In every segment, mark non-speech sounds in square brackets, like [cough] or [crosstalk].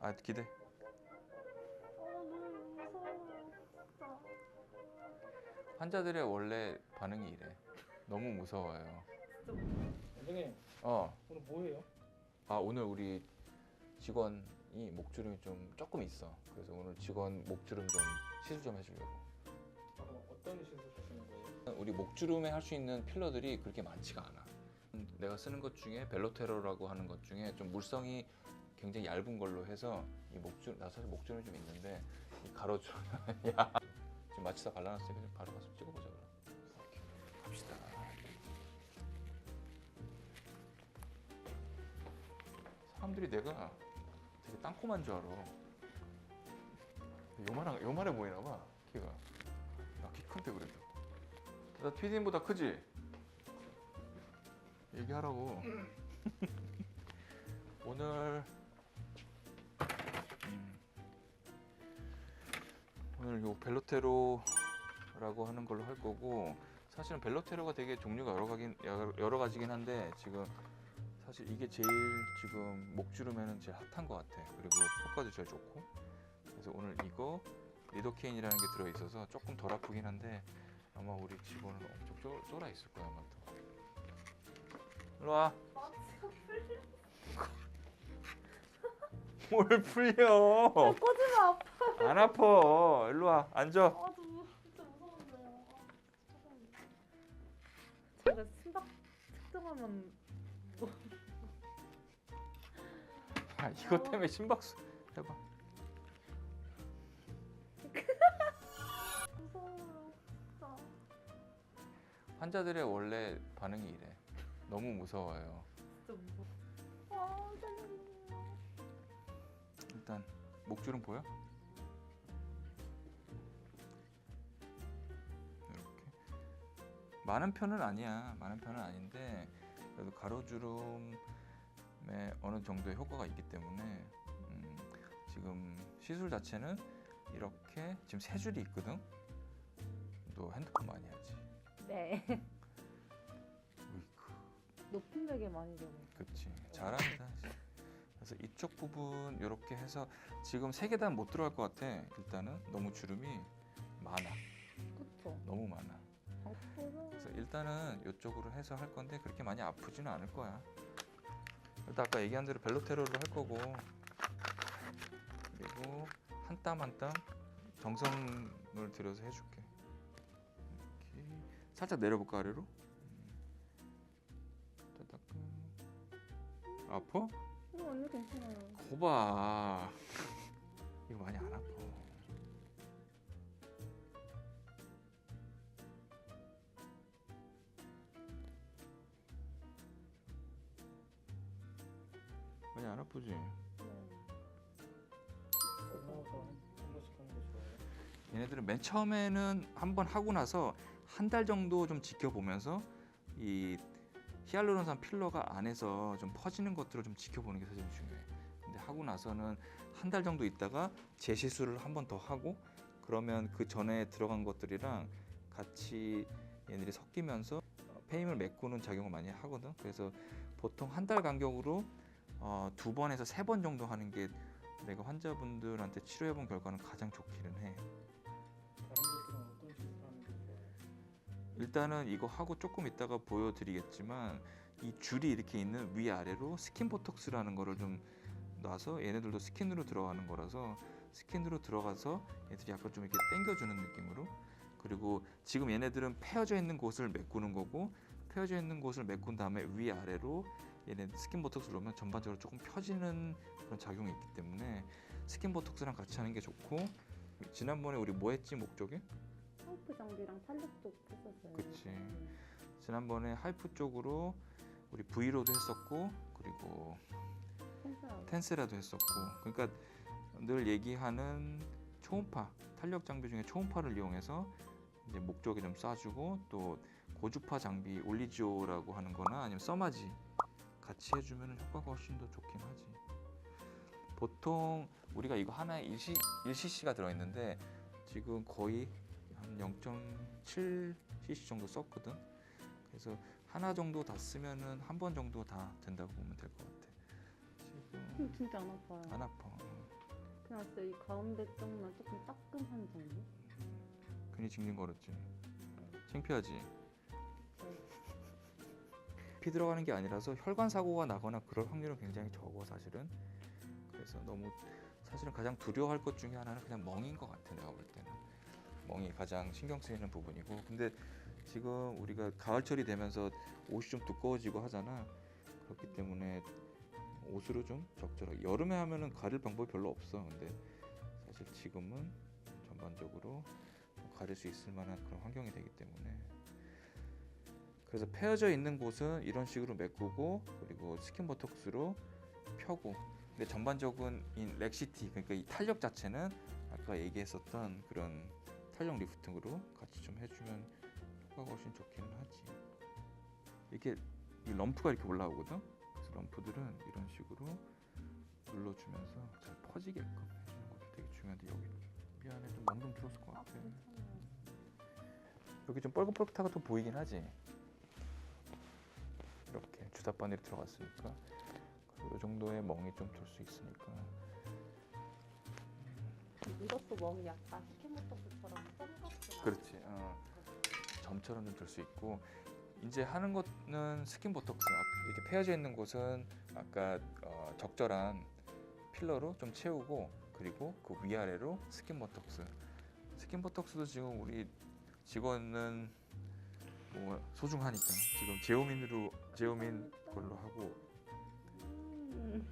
아 기대. 환자들의 원래 반응이 이래. 너무 무서워요. 원장님 어. 오늘 뭐예요? 아 오늘 우리 직원이 목주름이 좀 조금 있어. 그래서 오늘 직원 목주름 좀 시술 좀 해주려고. 어, 어떤 시술 하시는 거예요? 우리 목주름에 할 수 있는 필러들이 그렇게 많지가 않아. 내가 쓰는 것 중에 벨로테로라고 하는 것 중에 좀 물성이 굉장히 얇은 걸로 해서 이 목주름 나 사실 목주름이 좀 있는데 이 가로줄 [laughs] 야 지금 마취 다 발라놨으니까 좀 바로 가서 찍어보자 그럼. 오케이. 갑시다. 사람들이 내가 되게 땅콩한 줄 알아. 요만한 요만해 보이나 봐 키가. 나 키 큰데 그래도. 나 피디님보다 크지? 얘기하라고. [laughs] 오늘 오늘 요 벨로테로라고 하는 걸로 할 거고 사실은 벨로테로가 되게 종류가 여러 가긴 여러 가지긴 한데 지금 사실 이게 제일 지금 목주름에는 제일 핫한 것 같아. 그리고 효과도 제일 좋고. 그래서 오늘 이거 리도케인이라는 게 들어 있어서 조금 덜 아프긴 한데 아마 우리 직원은 엄청 쫄, 쫄아 있을 거야 아마도. 일로 와. 뭘 풀려? 꺼지마 아파 안 아파. 일로 와. 앉아. 아 저, 무- 진짜 무서운데요 아 죄송합니다 제가 심박 측정하면 뭐 아, 이것 때문에 심박수 해봐. [laughs] 무서워요 진짜 환자들의 원래 반응이 이래. 너무 무서워요. 목줄은 보여? 이렇게 많은 편은 아니야. 많은 편은 아닌데 그래도 가로주름에 어느 정도의 효과가 있기 때문에 음, 지금 시술 자체는 이렇게 지금 세 줄이 있거든. 너 핸드폰 많이 하지. 네. 높은 베개 많이 잡아요 그치 잘한다 그래서 이쪽 부분 이렇게 해서 지금 세 계단 못 들어갈 것 같아. 일단은 너무 주름이 많아. 그쵸. 너무 많아. 그래서 일단은 이쪽으로 해서 할 건데 그렇게 많이 아프지는 않을 거야. 일단 아까 얘기한 대로 벨로테로를 할 거고. 그리고 한 땀 한 땀 정성을 들여서 해줄게. 이렇게 살짝 내려볼까 아래로? 음. 따닥. 아파? 거봐 이거 많이 안 아파 많이 안 아프지? 얘네들은 맨 처음에는 한 번 하고 나서 한 달 정도 좀 지켜보면서 이 히알루론산 필러가 안에서 좀 퍼지는 것들을 좀 지켜보는 게 사실 중요해. 하고 나서는 한 달 정도 있다가 재시술을 한 번 더 하고 그러면 그 전에 들어간 것들이랑 같이 얘네들이 섞이면서 어, 페임을 메꾸는 작용을 많이 하거든. 그래서 보통 한 달 간격으로 어, 두 번에서 세 번 정도 하는 게 내가 환자분들한테 치료해본 결과는 가장 좋기는 해. 일단은 이거 하고 조금 있다가 보여드리겠지만 이 줄이 이렇게 있는 위아래로 스킨 보톡스라는 거를 좀 놔서 얘네들도 스킨으로 들어가는 거라서 스킨으로 들어가서 얘들이 약간 좀 이렇게 당겨주는 느낌으로 그리고 지금 얘네들은 펴져 있는 곳을 메꾸는 거고 펴져 있는 곳을 메꾼 다음에 위아래로 얘네 스킨 보톡스를 넣으면 전반적으로 조금 펴지는 그런 작용이 있기 때문에 스킨 보톡스랑 같이 하는 게 좋고 지난번에 우리 뭐 했지 목적에? 파이프 장비랑 탄력 쪽 했었어요 그치. 네. 지난번에 하이프 쪽으로 우리 브이로도 했었고 그리고 괜찮아요 텐세라도 했었고 그러니까 늘 얘기하는 초음파 탄력 장비 중에 초음파를 이용해서 이제 목적에 좀 쏴주고 또 고주파 장비 올리지오라고 하는 거나 아니면 써마지 같이 해주면 효과가 훨씬 더 좋긴 하지. 보통 우리가 이거 하나에 1C, 1cc가 들어있는데 지금 거의 한 0.7cc 정도 썼거든? 그래서 하나 정도 다 쓰면은 한 번 정도 다 된다고 보면 될 것 같아 음, 진짜 안 아파요 안 아파. 그냥 진짜 이 가운데 쪽만 조금 따끔한 정도? 괜히 징징 거렸지. 창피하지. 피 들어가는 게 아니라서 혈관 사고가 나거나 그럴 확률은 굉장히 적어 사실은. 그래서 너무 사실은 가장 두려워할 것 중에 하나는 그냥 멍인 것 같아 내가 볼 때는. 멍이 가장 신경 쓰이는 부분이고 근데 지금 우리가 가을철이 되면서 옷이 좀 두꺼워지고 하잖아. 그렇기 때문에 옷으로 좀 적절하게. 여름에 하면은 가릴 방법이 별로 없어. 근데 사실 지금은 전반적으로 좀 가릴 수 있을 만한 그런 환경이 되기 때문에. 그래서 펴져 있는 곳은 이런 식으로 메꾸고 그리고 스킨 보톡스로 펴고. 근데 전반적인 이 렉시티 그러니까 이 탄력 자체는 아까 얘기했었던 그런 탄력 리프팅으로 같이 좀 해주면 효과가 훨씬 좋기는 하지. 이렇게 이 럼프가 이렇게 올라오거든 럼프들은 이런 식으로 눌러주면서 잘 퍼지게끔 해주는 것도 되게 중요한데 여기 미안해 좀멍좀 들었을 것아 같아 괜찮아요. 여기 좀 뻘긋뻘긋하게 또 보이긴 하지. 이렇게 주사 바늘이 들어갔으니까 그리고 이 정도의 멍이 좀 들 수 있으니까 이것도 멍이 약간 스킨모토스처럼 선글라스 그렇지. 어. 점처럼 좀 들 수 있고 이제 하는 거는 스킨 보톡스 앞- 이렇게 펴져 있는 곳은 아까 어, 적절한 필러로 좀 채우고 그리고 그 위아래로 스킨 보톡스. 스킨 보톡스도 지금 우리 직원은 뭐 소중하니까 지금 제오민으로 제오민 걸로 하고 음.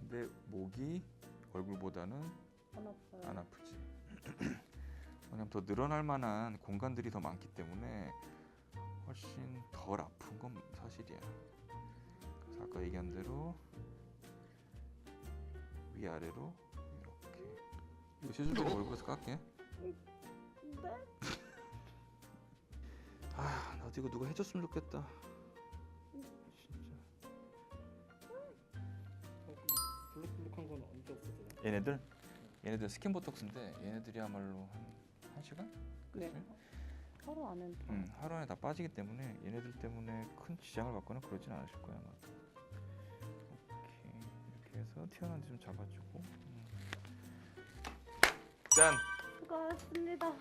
근데 목이 얼굴보다는 안. 안 아프지. [clears throat] 왜냐면 더 늘어날 만한 공간들이 더 많기 때문에 훨씬 덜 아픈 건 사실이야. 그래서 아까 얘기한 대로 위아래로 이렇게. 이거 시술 좀 얼굴에서 깎게. 네? [laughs] 아, 나도 이거 누가 해줬으면 좋겠다. 진짜. 어, 이 블록블록한 건 언제 없어져요? 얘네들 얘네들 스킨 보톡스인데 얘네들이야말로 한, 한 시간? 네. 그치? 하루 안에 다. 음, 하루 안에 다 빠지기 때문에 얘네들 때문에 큰 지장을 받거나 그러진 않으실 거야 아마. 오케이 이렇게 해서 튀어나온 데좀 잡아주고. 음. 짠 수고하셨습니다.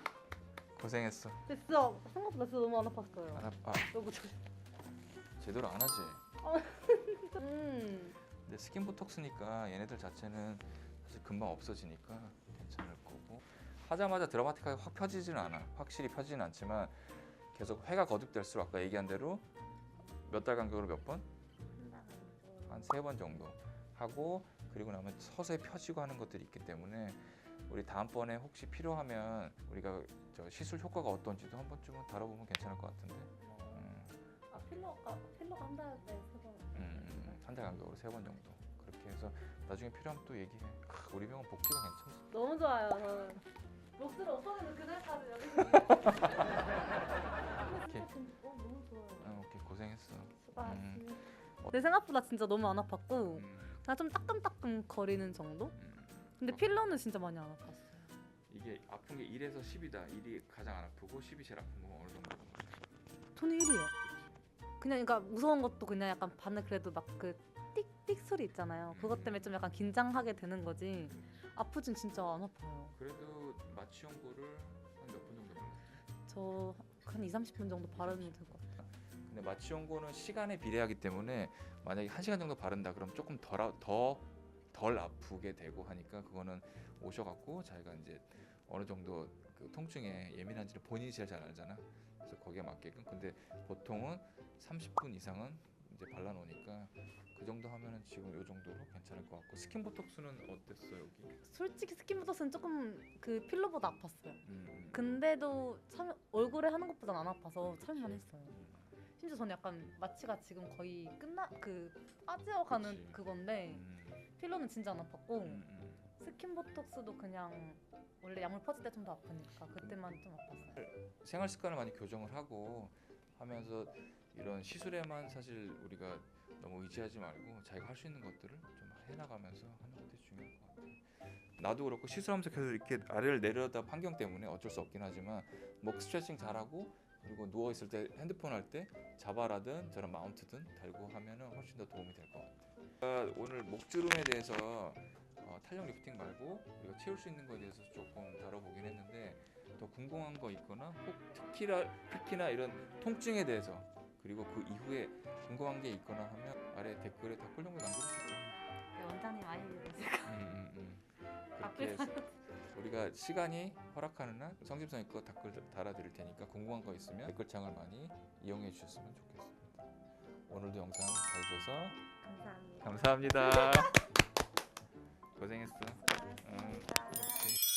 고생했어. 됐어. 생각보다 진짜 너무 안 아팠어요. 안 아파. 너무 좋. 제대로 안 하지. 음. 근데 스킨 보톡스니까 얘네들 자체는 사실 금방 없어지니까 하자마자 드라마틱하게 확 펴지지는 않아. 확실히 펴지는 않지만 계속 회가 거듭될수록 아까 얘기한 대로 몇 달 간격으로 몇 번? 한 세 번 정도 하고 그리고 나면 서서히 펴지고 하는 것들이 있기 때문에 우리 다음번에 혹시 필요하면 우리가 저 시술 효과가 어떤지도 한 번쯤은 다뤄보면 괜찮을 것 같은데 음, 아 필러가 필러가 한 달에 세 번. 음, 한달 간격으로 세 번 정도 그렇게 해서 나중에 필요하면 또 얘기해 아, 우리 병원 복지가 괜찮지 너무 좋아요. 저는. 목소리 오빠는 그날까지 여기. 오케이. 어, 너무 좋아요. 아, 오케이 고생했어 수고하셨습니다. 내 생각보다 진짜 너무 안 아팠고 음, 그냥 좀 따끔따끔 거리는 정도? 음. 근데 어. 필러는 진짜 많이 안 아팠어요. 이게 아픈 게 1에서 10이다 1이 가장 안 아프고 10이 제일 아픈 건 어느 정도 저는 1이요. 그냥 그러니까 무서운 것도 그냥 약간 반을 그래도 막 그 띡띡 소리 있잖아요. 그것 때문에 좀 약간 긴장하게 되는 거지. 아프진 진짜 안 아파요. 그래도 마취 연고를 한 몇 분 정도? 저한 2, 30분 정도 바르면 될 것 같아요. 근데 마취 연고는 시간에 비례하기 때문에 만약에 한 시간 정도 바른다 그럼 조금 덜덜덜 아프게 되고 하니까 그거는 오셔갖고 자기가 이제 어느 정도 그 통증에 예민한지를 본인이 제일 잘 알잖아. 그래서 거기에 맞게끔. 근데 보통은 30분 이상은 이제 발라놓으니까 그 정도 하면은 지금 요 정도로 괜찮을 것 같고 스킨 보톡스는 어땠어 여기? 솔직히 스킨부터스는 조금 그 필러보다 아팠어요. 음, 음. 근데도 참 얼굴에 하는 것보단 안 아파서 참을만 했어요. 심지어 저는 약간 마취가 지금 거의 끝나 그 빠져가는 그치. 그건데 음, 필러는 진짜 안 아팠고 음, 음. 스킨 보톡스도 그냥 원래 약물 퍼질 때 좀 더 아프니까 그때만 좀 아팠어요. 생활 습관을 많이 교정을 하고 하면서 이런 시술에만 사실 우리가 너무 의지하지 말고 자기가 할 수 있는 것들을 좀 해나가면서 하는 것들이 중요할 것 같아요. 나도 그렇고 시술하면서 계속 이렇게 아래를 내려다 환경 때문에 어쩔 수 없긴 하지만 목 스트레칭 잘하고 그리고 누워 있을 때 핸드폰 할 때 자바라든 저런 마운트든 달고 하면은 훨씬 더 도움이 될 것 같아요. 아, 오늘 목주름에 대해서 어, 탄력 리프팅 말고 우리가 채울 수 있는 거에 대해서 조금 다뤄보긴 했는데 더 궁금한 거 있거나 혹 특히나 특히나 이런 통증에 대해서 그리고 그 이후에 궁금한 게 있거나 하면 아래 댓글에 댓글 정도 남겨주시죠. 네, 원장님 많이 해주세요. 음, 음, 음. 그렇게 해서 우리가 시간이 허락하는 한 성심성의껏 댓글 달아드릴 테니까 궁금한 거 있으면 댓글창을 많이 이용해 주셨으면 좋겠습니다. 오늘도 영상 봐주셔서 감사합니다. 감사합니다. [laughs] 고생했어. 음, 수고하셨습니다. 그렇지.